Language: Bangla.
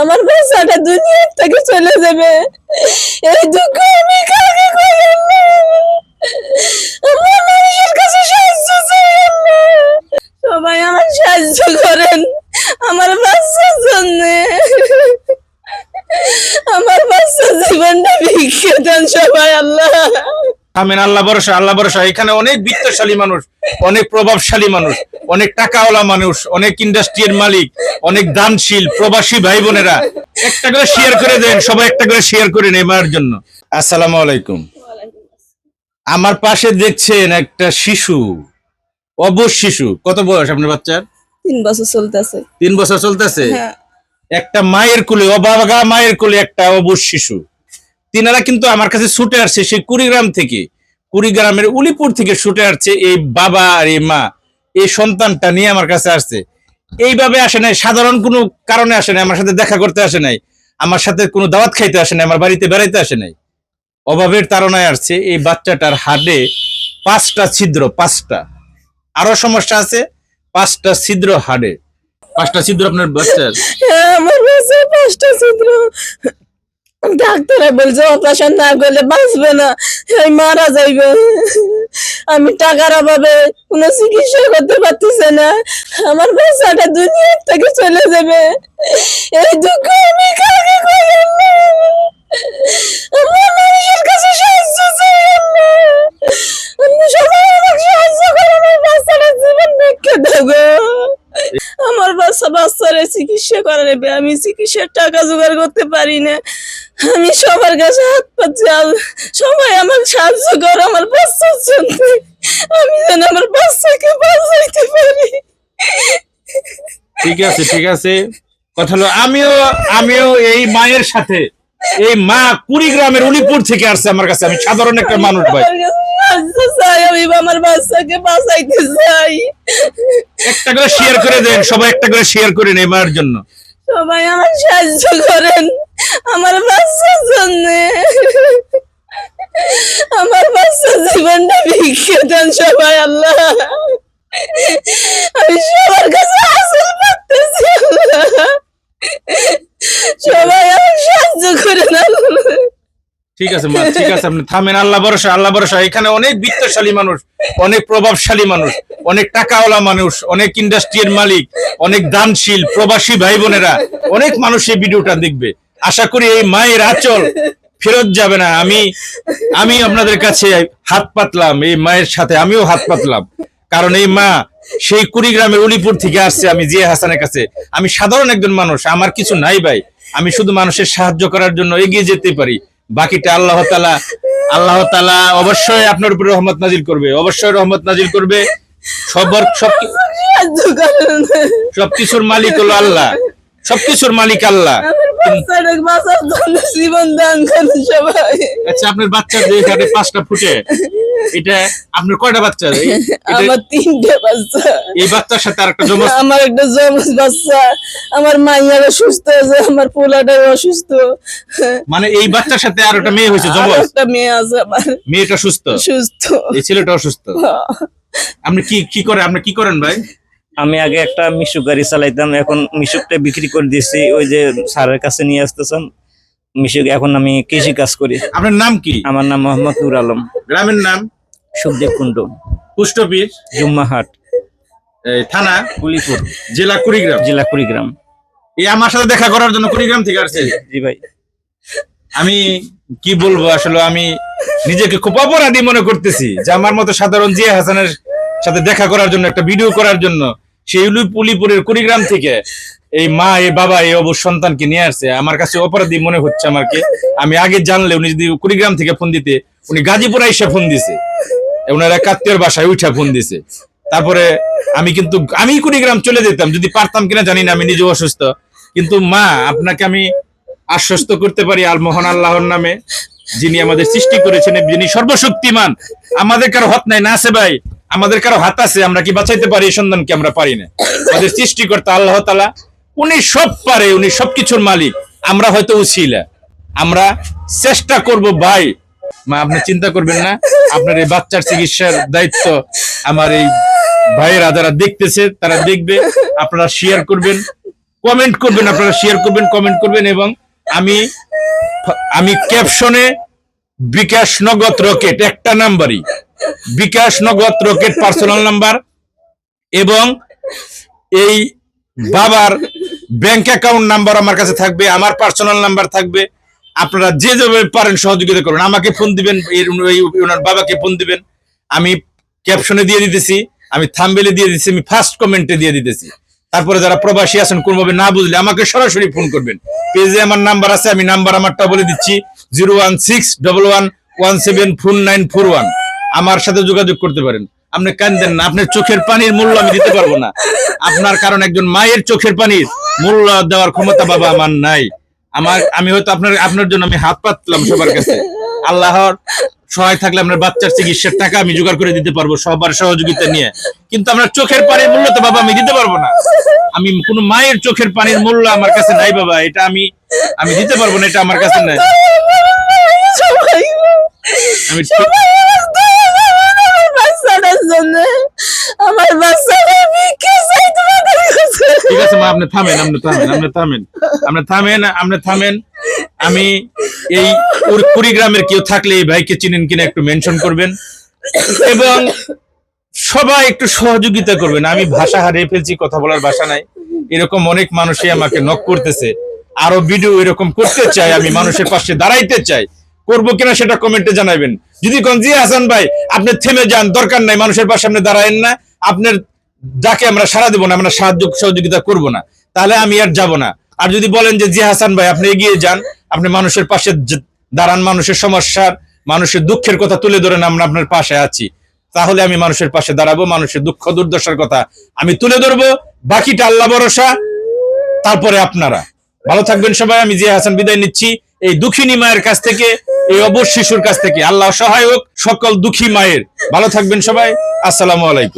আমার বাচ্চাটা দুনিয়ার থেকে চলে যাবে। এই দুঃখ আমি কাকে কই আম্মা? আমার মানুষের কাছে সাহায্য চাই আম্মা। সবাই আমার সাহায্য করেন। আমার বাচ্চার জন্য। আমার বাচ্চার জীবনটা ভিক্ষে সবাই, আল্লাহ। আমিন, আল্লাহ ভরসা আল্লাহ ভরসা। এখানে অনেক বিত্তশালী মানুষ। অনেক প্রভাবশালী মানুষ অনেক টাকাওয়ালা মানুষ অনেক ইন্ডাস্ট্রির মালিক অনেক দানশীল প্রবাসী ভাই বোনেরা একটা করে শেয়ার করে দেন সবাই একটা করে শেয়ার করে নেবার জন্য। আসসালামু আলাইকুম। আমার পাশে দেখছেন একটা শিশু অবশ শিশু। কত বয়স আপনার বাচ্চার? তিন বছর চলতেছে। তিন বছর চলতেছে? হ্যাঁ। একটা মায়ের কোলে অবাগা মায়ের কোলে একটা অবশ শিশু। তিনারা কিন্তু আমার কাছে ছুটে আসছে সেই কুড়িগ্রাম থেকে। কুড়িগ্রামের উলিপুর থেকে ছুটে আসছে এই বাবা আর এই মা। এই সন্তানটা নিয়ে আমার কাছে আসছে। এইভাবে আসে নাই সাধারণ কোনো কারণে আসে নাই আমার সাথে দেখা করতে আসে নাই আমার সাথে কোনো দাওয়াত খাইতে আসে নাই আমার বাড়িতে বেড়াইতে আসে নাই। অভাবের তাড়নায় আসছে এই বাচ্চাটার হাড়ে পাঁচটা ছিদ্র পাঁচটা। আরও সমস্যা আছে পাঁচটা ছিদ্র হাড়ে। পাঁচটা ছিদ্র আপনার বাচ্চার? হ্যাঁ, আমার পাঁচটা ছিদ্র। ডাক্তারে বলছে অপারেশন না করলে বাঁচবে না। এই মারা যাইবে। আমি টাকার অভাবে কোনো চিকিৎসা করতে পারতেছে না। আমার বাচ্চাটা দুনিয়ার থেকে চলে যাবে। এই দুঃখ আমি কাকে কই আম্মা? আমার কাছে সাহায্য চাই আম্মা। আপনি সবাই আমাকে আমার বাচ্চা বাচ্চারে চিকিৎসা করাবে। আমি চিকিৎসার টাকা জোগাড় করতে পারি না। আমি সবার কাছে হাত পাচ্ছি সবাই আমাকে সাহায্য করো আমার বাচ্চার জন্য। আমি যেন আমার বাচ্চাকে বাঁচাইতে পারি। ঠিক আছে ঠিক আছে। কথা হলো আমিও আমিও এই মায়ের সাথে এই মা কুড়িগ্রামের উলিপুর থেকে আসছে আমার কাছে। আমি সাধারণ একটা মানুষ ভাই। আমার আমি আমার বাচ্চাকে বাঁচাইতে চাই। একটা করে শেয়ার করে দেন সবাই একটা করে শেয়ার করে নেবার জন্য। সবাই আমার সাহায্য করেন। আমার বাচ্চার জন্য। আমার বাচ্চার জীবনটা ভিক্ষে দেন সবাই, আল্লাহ। আমি সবার কাছে আসল আল্লাহ। সবাই আমার সাহায্য আল্লাহ। ঠিক আছে, মা, ঠিক আছে, আপনি থামেন, আল্লাহ ভরসা আল্লাহ ভরসা। এখানে অনেক বিত্তশালী মানুষ, অনেক প্রভাবশালী মানুষ, অনেক টাকাওয়ালা মানুষ, অনেক ইন্ডাস্ট্রির মালিক, অনেক দানশীল, প্রবাসী ভাই বোনেরা অনেক মানুষ এই ভিডিওটা দেখবে। আশা করি এই মায়ের আচল ফেরত যাবে না। আমি আমি আপনাদের কাছে হাত পাতলাম এই মায়ের সাথে আমিও হাত পাতলাম। কারণ এই মা সেই কুড়িগ্রামের উলিপুর থেকে আসছে আমি জিয়া হাসানের কাছে। আমি সাধারণ একজন মানুষ আমার কিছু নাই ভাই। আমি শুধু মানুষের সাহায্য করার জন্য এগিয়ে যেতে পারি। বাকিটা আল্লাহ তালা আল্লাহ তালা অবশ্যই আপনার উপরে রহমত নাজিল করবে। অবশ্যই রহমত নাজিল করবে। সবার সব সবকিছুর মালিক হলো আল্লাহ। সবকিছুর মালিক আল্লাহ। জীবন দান করেন সবাই। আচ্ছা আপনার বাচ্চা যে এখানে পাঁচটা ফুটে এটা আপনার কয়টা বাচ্চা? আমার তিনটে বাচ্চা। এই বাচ্চার সাথে আরেকটা জমজ আমার একটা জমজ বাচ্চা। আমার মাইয়ার অসুস্থ আছে আমার পোলাটাও অসুস্থ। মানে এই বাচ্চার সাথে আর একটা মেয়ে হয়েছে জমজ? একটা মেয়ে আছে আমার। মেয়েটা সুস্থ? সুস্থ। এই ছেলেটা অসুস্থ আপনি কি কি করে আপনি কি করেন ভাই? আমি আগে একটা মিশুক গাড়ি চালাইতাম এখন মিশুকটা বিক্রি করে দিয়েছি ওই যে স্যারের কাছে নিয়ে আসতেছেন মিশুক এখন আমি কৃষি কাজ করি। আপনার নাম কি? আমার নাম মোহাম্মদ নুর আলম। গ্রামের নাম? সুখদেব কুণ্ড। Post office? জুম্মাহাট। এই থানা? কুলিপুর। জেলা কুড়িগ্রাম? জেলা কুড়িগ্রাম। এই আমার সাথে দেখা করার জন্য কুড়িগ্রাম থেকে আসছে। জি ভাই। আমি কি বলব আসলে আমি নিজেকে খুব অপরাধী মনে করতেছি যে আমার মতো সাধারণ জিয়া হাসানের সাথে দেখা করার জন্য একটা ভিডিও করার জন্য। উলিপুরের কুড়িগ্রাম থেকে এই মা, এই বাবা, এই অবশ্য সন্তানকে নিয়ে আসছে। আমার কাছে অপরাধী মনে হচ্ছে আমাকে। আমি আগে জানলে উনি যদি কুড়িগ্রাম থেকে ফোন দিতে, উনি গাজীপুরে এসে ফোন দিছে। ওনার একাত্তর বাসায় উঠা ফোন দিছে। তারপরে আমি কিন্তু, আমি কুড়িগ্রাম চলে যেতাম। যদি পারতাম কিনা জানি না, আমি নিজে অসুস্থ। কিন্তু মা, আপনাকে আমি আশ্বস্ত করতে পারি আল মোহন আল্লাহর নামে, যিনি আমাদের সৃষ্টি করেছেন, যিনি সর্বশক্তিমান। আমাদের কারও হাত নাই। না আছে ভাই। আমাদের কারও হাত আছে, আমরা কি বাঁচাইতে পারি? সন্ধানকে আমরা পারি না। আমাদের সৃষ্টিকর্তা আল্লাহ তালা উনি সব পারে, উনি সবকিছুর মালিক। আমরা হয়তো উছিলা। আমরা চেষ্টা করব ভাই। মা, আপনি চিন্তা করবেন না। আপনার এই বাচ্চার চিকিৎসার দায়িত্ব আমার এই ভাইয়েরা যারা দেখতেছে, তারা দেখবে, আপনারা শেয়ার করবেন কমেন্ট করবেন, আপনারা শেয়ার করবেন কমেন্ট করবেন এবং আমি আমি ক্যাপশনে বিকাশ নগদ রকেট একটা নাম্বারই। বিকাশ নগদ রকেট পার্সোনাল নাম্বার এবং এই বাবার ব্যাংক অ্যাকাউন্ট নাম্বার আমার কাছে থাকবে, আমার পার্সোনাল নাম্বার থাকবে। আপনারা যে যেভাবে পারেন সহযোগিতা করুন। আমাকে ফোন দিবেন ওনার বাবাকে ফোন দিবেন। আমি ক্যাপশনে দিয়ে দিতেছি, আমি থাম্বেলে দিয়ে দিতেছি, আমি ফার্স্ট কমেন্টে দিয়ে দিতেছি। তারপরে যারা প্রবাসী আছেন, কোনোভাবে না বুঝলে আমাকে সরাসরি ফোন করবেন। পেজে আমার নাম্বার আছে, আমি নাম্বার আমারটা বলে দিচ্ছি, zero one six double one one seven four nine four one. আমার সাথে যোগাযোগ করতে পারেন। আপনি কান্দেন না আপনার চোখের পানির মূল্য আমি দিতে পারব না। আপনার কারণ একজন মায়ের চোখের পানির মূল্য দেওয়ার ক্ষমতা বাবা আমার নাই। আমার আমি হয়তো আপনার আপনার জন্য আমি হাত পাতলাম সবার কাছে। আল্লাহর সহায় থাকলে আপনার বাচ্চার চিকিৎসার টাকা আমি জোগাড় করে দিতে পারব সবার সহযোগিতা নিয়ে। কিন্তু আপনার চোখের পানির মূল্য তো বাবা আমি দিতে পারব না। আমি কোনো মায়ের চোখের পানির মূল্য আমার কাছে নাই বাবা এটা আমি আমি দিতে পারব না এটা আমার কাছে নাই। আমি সবাই আমার বাচ্চাটার জন্য আমার বাচ্চাটা বিক্রি চাই তোমাদের কাছে ঠিক আছে মা আপনি থামেন আপনি থামেন আপনি থামেন। আপনি থামেন আপনি থামেন। আমি এই কুড়ি- কুড়িগ্রামের কেউ থাকলে এই ভাইকে চিনেন কিনা একটু মেনশন করবেন। এবং সবাই একটু সহযোগিতা করবেন। আমি ভাষা হারিয়ে ফেলছি, কথা বলার ভাষা নাই। এরকম অনেক মানুষই আমাকে নক করতেছে। আরও ভিডিও এরকম করতে চাই, আমি মানুষের পাশে দাঁড়াইতে চাই। করব কিনা সেটা কমেন্টে জানাবেন। যদি কোন জি হাসান ভাই, আপনি থেমে যান, দরকার নাই, মানুষের পাশে আপনি দাঁড়ায়েন না। আপনার যাকে আমরা সারা দেবো না, আমরা সাহায্য সহযোগিতা করব না, তাহলে আমি আর যাব না। আর যদি বলেন যে, জি হাসান ভাই, আপনি এগিয়ে যান, আপনি মানুষের পাশে দাঁড়ান, মানুষের সমস্যার, মানুষের দুঃখের কথা তুলে ধরেন, আমরা আপনার পাশে আছি। তাহলে আমি মানুষের পাশে দাঁড়াবো, মানুষের দুঃখ, দুর্দশার কথা আমি তুলে ধরবো, বাকিটা আল্লাহ ভরসা, তারপরে আপনারা। ভালো থাকবেন সবাই, আমি জিয়া হাসান বিদায় নিচ্ছি। এই দুঃখিনী মায়ের কাছ থেকে, এই অবশ শিশুর কাছ থেকে, আল্লাহ সহায়ক সকল দুঃখী মায়ের। ভালো থাকবেন সবাই, আসসালামু আলাইকুম।